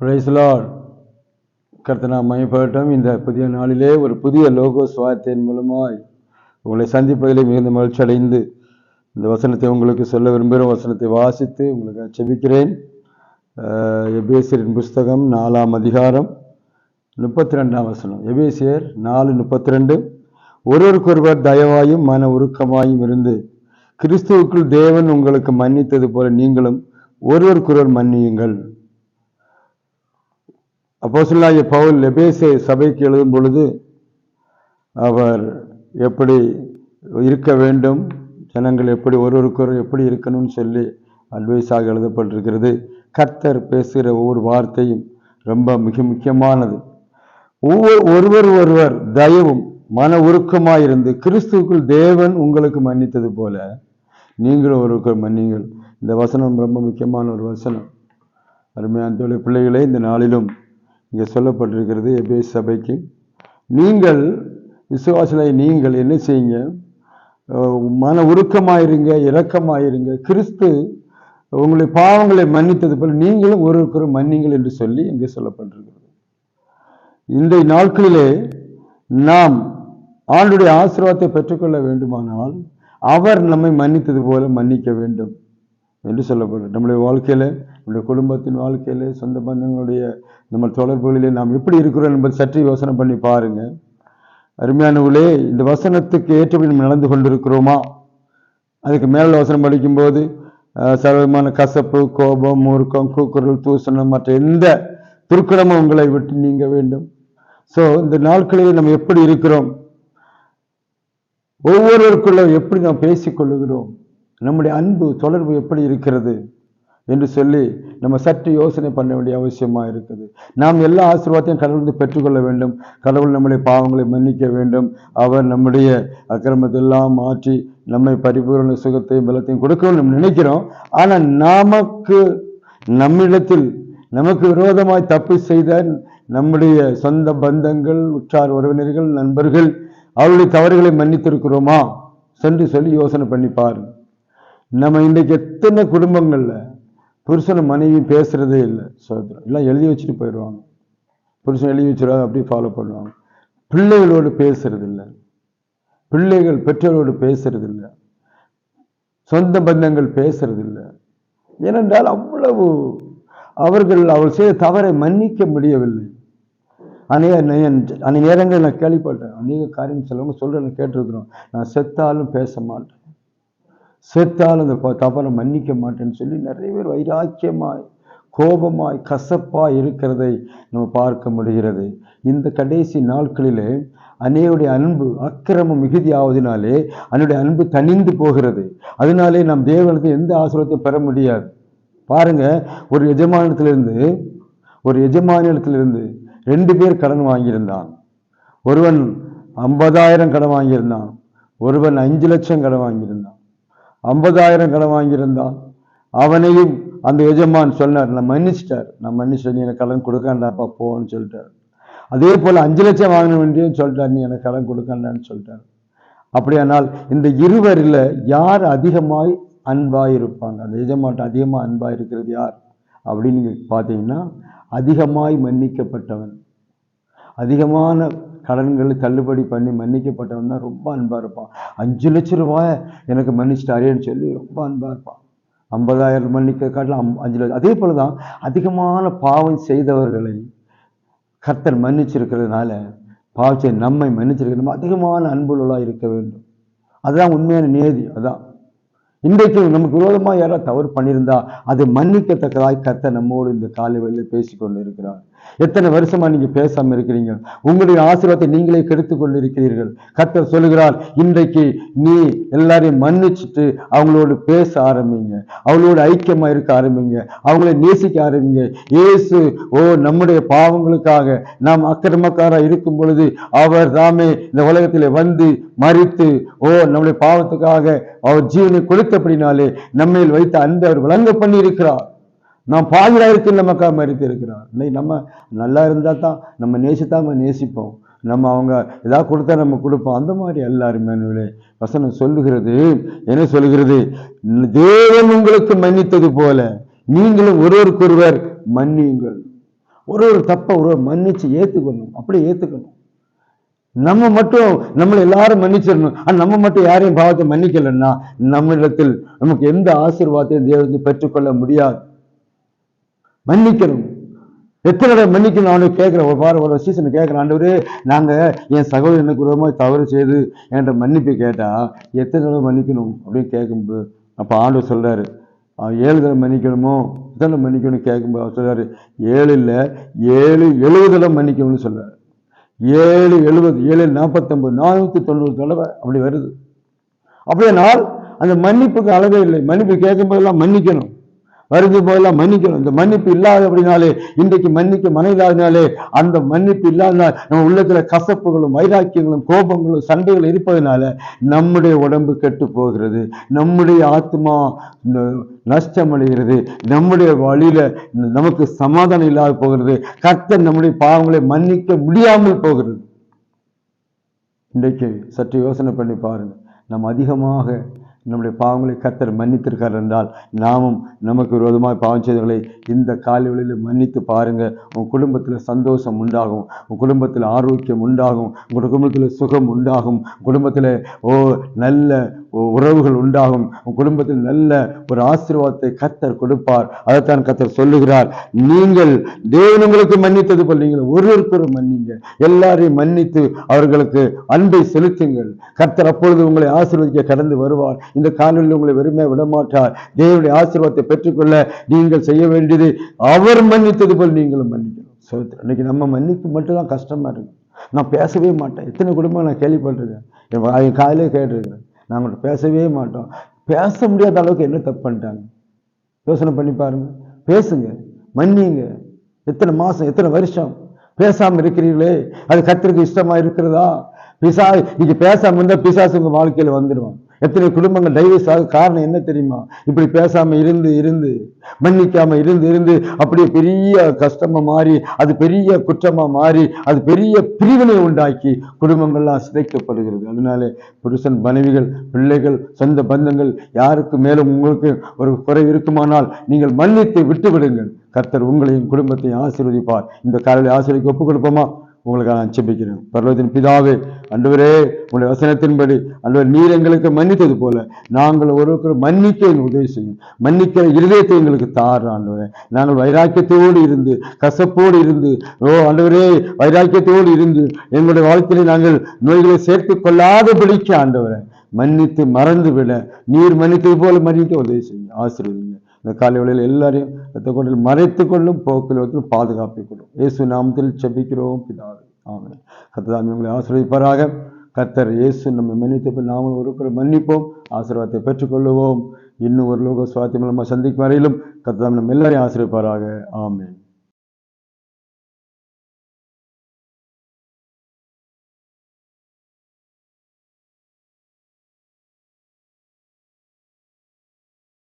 பிரைஸ்லார் கர்த்தனா மையப்பட்டும் இந்த புதிய நாளிலே ஒரு புதிய லோகோ வார்த்தையின் மூலமாய் உங்களை சந்திப்பதிலே மிகுந்த மகிழ்ச்சி அடைந்து இந்த வசனத்தை உங்களுக்கு சொல்ல விரும்புகிற வசனத்தை வாசித்து உங்களுக்கு செபிக்கிறேன். எபேசியரின் புஸ்தகம் நாலாம் அதிகாரம் முப்பத்தி ரெண்டாம் வசனம். எபேசியர் நாலு முப்பத்தி ரெண்டு ஒருவருக்கொருவர் தயவாயும் மன உருக்கமாயும் இருந்து கிறிஸ்துவுக்குள் தேவன் உங்களுக்கு மன்னித்தது போல நீங்களும் ஒருவருக்கொருவர் மன்னியுங்கள். அப்போஸ்தலனாகிய பவுல் லெபேசே சபைக்கு எழுதும் பொழுது அவர் எப்படி இருக்க வேண்டும்? ஜனங்கள் எப்படி ஒருவருக்கொரு எப்படி இருக்கணும்னு சொல்லி அட்வைஸாக எழுதப்பட்டிருக்கிறது. கர்த்தர் பேசுகிற ஒவ்வொரு வார்த்தையும் ரொம்ப மிக முக்கியமானது. ஒவ்வொரு ஒருவர் ஒருவர் தயவும் மன உருக்கமாயிருந்து கிறிஸ்துவுக்குள் தேவன் உங்களுக்கு மன்னித்தது போல நீங்களும் ஒருவர் மன்னிங்கள் இந்த வசனம் ரொம்ப முக்கியமான ஒரு வசனம். அருமையான தொழில் பிள்ளைகளே இந்த நாளிலும் இங்கே சொல்லப்பட்டிருக்கிறது எபே சபைக்கு. நீங்கள் விசுவாசிகளை நீங்கள் என்ன செய்யுங்க? மன உருக்கமாயிருங்க இரக்கமாயிருங்க. கிறிஸ்து உங்களுடைய பாவங்களை மன்னித்தது போல் நீங்களும் ஒருவருக்கொரு மன்னிங்கள் என்று சொல்லி இங்கே சொல்லப்பட்டிருக்கிறது. இந்த நாட்களிலே நாம் ஆண்டுடைய ஆசீர்வாதத்தை பெற்றுக்கொள்ள வேண்டுமானால் அவர் நம்மை மன்னித்தது போல மன்னிக்க வேண்டும் என்று சொல்லப்படுது நம்முடைய வாழ்க்கையில் நம்முடைய குடும்பத்தின் வாழ்க்கையிலே சொந்த பந்தங்களுடைய நம்ம தொடர்புகளிலே நாம் எப்படி இருக்கிறோம் என்பது சற்று யோசனை பண்ணி பாருங்க. அருமையானவர்களே இந்த வசனத்துக்கு ஏற்றபடி நம்ம நடந்து கொண்டிருக்கிறோமா? அதுக்கு மேல வசனம் படிக்கும்போது அஹ், சர்வமான கசப்பு கோபம் மூர்க்கம் கூக்குரல் தூசணம் மற்ற எந்த துருக்கணமும் உங்களை விட்டு நீங்க வேண்டும். ஸோ இந்த நாட்களில் நம்ம எப்படி இருக்கிறோம்? ஒவ்வொருவருக்குள்ள எப்படி நாம் பேசிக்கொள்ளுகிறோம் நம்முடைய அன்பு தொடர்பு எப்படி இருக்கிறது? என்று சொல்லி நம்ம சற்று யோசனை பண்ண வேண்டிய அவசியமாக இருக்குது. நாம் எல்லா ஆசீர்வாதத்தையும் கடவுளிருந்து பெற்றுக்கொள்ள வேண்டும். கடவுள் நம்முடைய பாவங்களை மன்னிக்க வேண்டும். அவர் நம்முடைய அக்கிரமத்தெல்லாம் மாற்றி நம்மை பரிபூரண சுகத்தையும் பலத்தையும் கொடுக்கணும்னு நம்ம நினைக்கிறோம். ஆனால் நமக்கு நம்மிடத்தில் நமக்கு விரோதமாய் தப்பு செய்த நம்முடைய சொந்த பந்தங்கள் உற்றார் உறவினர்கள் நண்பர்கள் அவருடைய தவறுகளை மன்னித்திருக்கிறோமா? சென்று சொல்லி யோசனை பண்ணி பாருங்க. நம்ம இன்றைக்கு எத்தனை குடும்பங்களில் புருஷனை மனைவி பேசுறதே இல்லை. சோதரம் எல்லாம் எழுதி வச்சுட்டு போயிடுவாங்க. புருஷன் எழுதி வச்சிருவாங்க அப்படியே ஃபாலோ பண்ணுவாங்க. பிள்ளைகளோடு பேசுறது இல்லை பிள்ளைகள் பெற்றோரோடு பேசுறது இல்லை சொந்த பந்தங்கள் பேசுறது இல்லை ஏனென்றால் அவ்வளவு அவர்கள் அவள் செய்த தவறை மன்னிக்க முடியவில்லை. அநேக நே- அநேக நேரங்கள் நான் கேள்விப்பட்டேன். அநேக காரியம் சிலவங்க சொல்றேன் கேட்டிருக்கிறோம். நான் செத்தாலும் பேச மாட்டேன். செத்தால் அந்த தவறை மன்னிக்க மாட்டேன்னு சொல்லி நிறைய பேர் வைராக்கியமாய் கோபமாய் கசப்பாய் இருக்கிறதை நம்ம பார்க்க முடிகிறது. இந்த கடைசி நாட்களிலே அன்னையுடைய அன்பு அக்கிரமம் மிகுதியாவதினாலே அன்னுடைய அன்பு தணிந்து போகிறது. அதனாலே நாம் தேவனுக்கு எந்த ஆசிரத்தையும் பெற முடியாது. பாருங்க ஒரு எஜமானத்திலிருந்து ஒரு எஜமானத்திலிருந்து ரெண்டு பேர் கடன் வாங்கியிருந்தான். ஒருவன் ஐம்பதாயிரம் கடன் வாங்கியிருந்தான். ஒருவன் அஞ்சு லட்சம் கடன் வாங்கியிருந்தான். ஐம்பதாயிரம் கடன் வாங்கியிருந்தான். அவனையும் அந்த எஜமான் சொன்னார் நான் மன்னிச்சிட்டார். நான் மன்னிச்சு நீ எனக்கு கடன் கொடுக்காண்டாப்பா போன்னு சொல்லிட்டார். அதே போல் அஞ்சு லட்சம் வாங்கின வேண்டியும் சொல்லிட்டார் நீ எனக்கு கடன் கொடுக்காண்டான்னு சொல்லிட்டார். அப்படியானால் இந்த இருவரில் யார் அதிகமாய் அன்பாக இருப்பாங்க அந்த எஜமான்ட்ட அதிகமாக அன்பாக இருக்கிறது யார்? அப்படின்னு நீங்கள் பார்த்தீங்கன்னா அதிகமாய் மன்னிக்கப்பட்டவன். அதிகமான கடன்களை தள்ளுபடி பண்ணி மன்னிக்கப்பட்டவன் தான் ரொம்ப அன்பாக இருப்பான். அஞ்சு லட்ச ரூபாய் எனக்கு மன்னிச்சிட்டாரேன்னு சொல்லி ரொம்ப அன்பாக இருப்பான். ஐம்பதாயிரம் மன்னிக்க காட்டில் அம்- அஞ்சு லட்சம் அதே போல தான் அதிகமான பாவம் செய்தவர்களை கர்த்தர் மன்னிச்சிருக்கிறதுனால பாவத்தை நம்மை மன்னிச்சிருக்கிற நம்ம அதிகமான அன்புள்ளா இருக்க வேண்டும். அதுதான் உண்மையான நேதி அதான். இன்றைக்கு நமக்கு விரோதமாக யாராவது தவறு பண்ணியிருந்தா அது மன்னிக்கத்தக்கதாய் கர்த்தர் நம்மோடு இந்த காலை வெளியில் பேசிக்கொண்டு இருக்கிறார் எத்தனை வருஷமா நீங்க பேசாம இருக்கிறீங்க? உங்களுடைய ஆசீர்வாதத்தை நீங்களே கெடுத்து கொண்டு இருக்கிறீர்கள் சொல்லுகிறார் இன்றைக்கு நீ எல்லாரையும் மன்னிச்சுட்டு அவங்களோடு பேச ஆரம்பிங்க. அவங்களோட ஐக்கியமா இருக்க ஆரம்பிங்க. அவங்கள நேசிக்க ஆரம்பிங்க. இயேசு ஓ நம்முடைய பாவங்களுக்காக நாம் அக்கிரமக்காரா இருக்கும் பொழுது அவர் தாமே இந்த உலகத்திலே வந்து மறித்து ஓ நம்முடைய பாவத்துக்காக அவர் ஜீவனை கொடுத்தபடினாலே நம்மையில் வைத்த அன்பை அவர் வழங்க பண்ணி இருக்கிறார் நாம் பாதுகாத்து நமக்காக மறுத்து இருக்கிறார். இன்னைக்கு நம்ம நல்லா இருந்தால் தான் நம்ம நேசித்தா நம்ம நேசிப்போம். நம்ம அவங்க ஏதாவது கொடுத்தா நம்ம கொடுப்போம். அந்த மாதிரி எல்லாருமே வசனம் சொல்லுகிறது. என்ன சொல்லுகிறது? தேவன் உங்களுக்கு மன்னித்தது போல நீங்களும் ஒருவருக்கொருவர் மன்னியுங்கள். ஒரு ஒரு தப்பை ஒரு மன்னித்து மன்னிச்சு அப்படி அப்படியே நம்ம மட்டும் நம்மளை எல்லாரும் மன்னிச்சிடணும். ஆனால் நம்ம மட்டும் யாரையும் பாவத்தை மன்னிக்கலைன்னா நம்மளிடத்தில் நமக்கு எந்த ஆசீர்வாதத்தையும் தேவத்தை பெற்றுக்கொள்ள முடியாது. மன்னிக்கணும். எத்தனை தடவை மன்னிக்கணும்? அவனுக்கு கேட்குறேன் ஒரு வாரம் ஒரு சீசன் கேட்குற ஆண்டவரே நாங்கள் என் சகோதரனுக்கு ரொம்ப தவறு செய்து என்கிட்ட மன்னிப்பு கேட்டால் எத்தனை தடவை மன்னிக்கணும் அப்படின்னு கேட்கும்போது அப்போ ஆண்டவர் சொல்கிறாரு அவன் ஏழு தடவை மன்னிக்கணுமோ எத்தனை மன்னிக்கணும் கேட்கும்போது அவர் சொல்கிறாரு ஏழு இல்லை ஏழு எழுபது தடவை மன்னிக்கணும்னு சொல்கிறார் ஏழு எழுபது ஏழு நாற்பத்தொம்பது நானூற்றி தொண்ணூறு தடவை அப்படி வருது. அப்படியே நாள் அந்த மன்னிப்புக்கு அளவே இல்லை. மன்னிப்பு கேட்கும்போதெல்லாம் மன்னிக்கணும். வருது போதெல்லாம் மன்னிக்கணும். இந்த மன்னிப்பு இல்லாத அப்படினாலே இன்றைக்கு மன்னிக்க மன இல்லாதனாலே அந்த மன்னிப்பு இல்லாதனால் நம்ம உள்ளத்துல கசப்புகளும் வைராக்கியங்களும் கோபங்களும் சண்டைகள் இருப்பதனால நம்முடைய உடம்பு கெட்டு போகிறது நம்முடைய ஆத்மா நஷ்டம் நஷ்டமடைகிறது. நம்முடைய வழியில நமக்கு சமாதானம் இல்லாத போகிறது. கர்த்தர் நம்முடைய பாவங்களை மன்னிக்க முடியாமல் போகிறது. இன்றைக்கு சற்று யோசனை பண்ணி பாருங்க. நம்ம அதிகமாக நம்முடைய பாவங்களை கத்தர் மன்னித்திருக்கார் என்றால் நாமும் நமக்கு விரோதமாக பாவம் செய்தவர்களை இந்த காலைகளில் மன்னித்து பாருங்கள் உன் குடும்பத்தில் சந்தோஷம் உண்டாகும். உன் குடும்பத்தில் ஆரோக்கியம் உண்டாகும். உங்கள் குடும்பத்தில் சுகம் உண்டாகும். குடும்பத்தில் ஓ நல்ல உறவுகள் உண்டாகும். உன் குடும்பத்தில் நல்ல ஒரு ஆசீர்வாதத்தை கத்தர் கொடுப்பார். அதைத்தான் கத்தர் சொல்லுகிறார். நீங்கள் தேவன் உங்களுக்கு மன்னித்தது போல் நீங்கள் ஒருவருக்கொரு மன்னிங்க எல்லாரையும் மன்னித்து அவர்களுக்கு அன்பை செலுத்துங்கள். கர்த்தர் அப்பொழுது உங்களை ஆசீர்வதிக்க கடந்து வருவார். இந்த காலையில் உங்களை வெறுமையாக விடமாட்டார். தேவனுடைய ஆசீர்வாதத்தை பெற்றுக்கொள்ள நீங்கள் செய்ய வேண்டியது அவர் மன்னித்தது போல் நீங்களும் மன்னிக்கணும். சோத்திரம் இன்னைக்கு நம்ம மன்னிப்பு மட்டும்தான் கஷ்டமா இருக்கு. நான் பேசவே மாட்டேன். எத்தனை குடும்பம் நான் கேள்விப்பட்டிருக்கேன். என் என் காலையிலே கேட்டிருக்கிறேன். நாங்கள் பேசவே மாட்டோம். பேச முடியாத அளவுக்கு என்ன தப்பு பண்ணிட்டாங்க? யோசனை பண்ணி பாருங்கள் பேசுங்க. மன்னிங்க. எத்தனை மாதம் எத்தனை வருஷம்? பேசாமல் இருக்கிறீர்களே. அது கத்திரிக்கு இஷ்டமாக இருக்கிறதா? பிசா நீங்க பேசாமல் இருந்தால் பிசாசு வாழ்க்கையில் வாழ்க்கையில வந்துடுவான் எத்தனை குடும்பங்கள் டைவர்ஸ் ஆக காரணம் என்ன தெரியுமா? இப்படி பேசாமல் இருந்து இருந்து மன்னிக்காமல் இருந்து இருந்து அப்படியே பெரிய கஷ்டமாக மாறி அது பெரிய குற்றமாக மாறி அது பெரிய பிரிவினை உண்டாக்கி குடும்பங்கள்லாம் சிதைக்கப்படுகிறது. அதனால புருஷன் மனைவிகள் பிள்ளைகள் சொந்த பந்தங்கள் யாருக்கு மேலும் உங்களுக்கு ஒரு குறை இருக்குமானால் நீங்கள் மன்னித்து விட்டு விடுங்கள் கர்த்தர் உங்களையும் குடும்பத்தையும் ஆசீர்வதிப்பார். இந்த காலையில் ஆசீர்வதிக்க ஒப்புக் கொடுப்போமா? உங்களுக்கு நான் செபிக்கிறேன் பர்வத்தின் பிதாவே அன்றுவரே உங்களுடைய வசனத்தின்படி அன்றுவர் நீர் எங்களுக்கு மன்னித்தது போல நாங்கள் ஒருவருக்கு மன்னிக்க எங்களுக்கு உதவி செய்யும். மன்னிக்கிற இருதயத்தை எங்களுக்கு தார் ஆண்டவரே. நாங்கள் வைராக்கியத்தோடு இருந்து கசப்போடு இருந்து ஓ ஆண்டவரே வைராக்கியத்தோடு இருந்து எங்களுடைய வாழ்க்கையில நாங்கள் நோய்களை சேர்த்து கொள்ளாதபடிக்கு ஆண்டவரை மன்னித்து மறந்து விட நீர் மன்னித்தது போல மன்னிக்க உதவி செய்யும் ஆசீர்வதிங்க. இந்த காலை வேளையில் எல்லாரையும் ரத்த கொண்டில் மறைத்துக் கொள்ளும் போக்கில் பாதுகாப்பிக் கொள்ளும் இயேசு நாமத்தில் செபிக்கிறோம் பிதாவே. ஆமே கர்த்தர் உங்களை ஆசிரியப்பாராக கத்தர் இயேசு நம்மை மன்னித்த பின் நாமும் ஒருவரை மன்னிப்போம் ஆசீர்வாதத்தை பெற்றுக்கொள்ளுவோம். இன்னும் ஒரு லோக சுவாத்தியம் நம்ம சந்திக்கும் வரையிலும் கத்ததாம் நம்ம எல்லாரையும் ஆசிரியப்பாராக ஆமே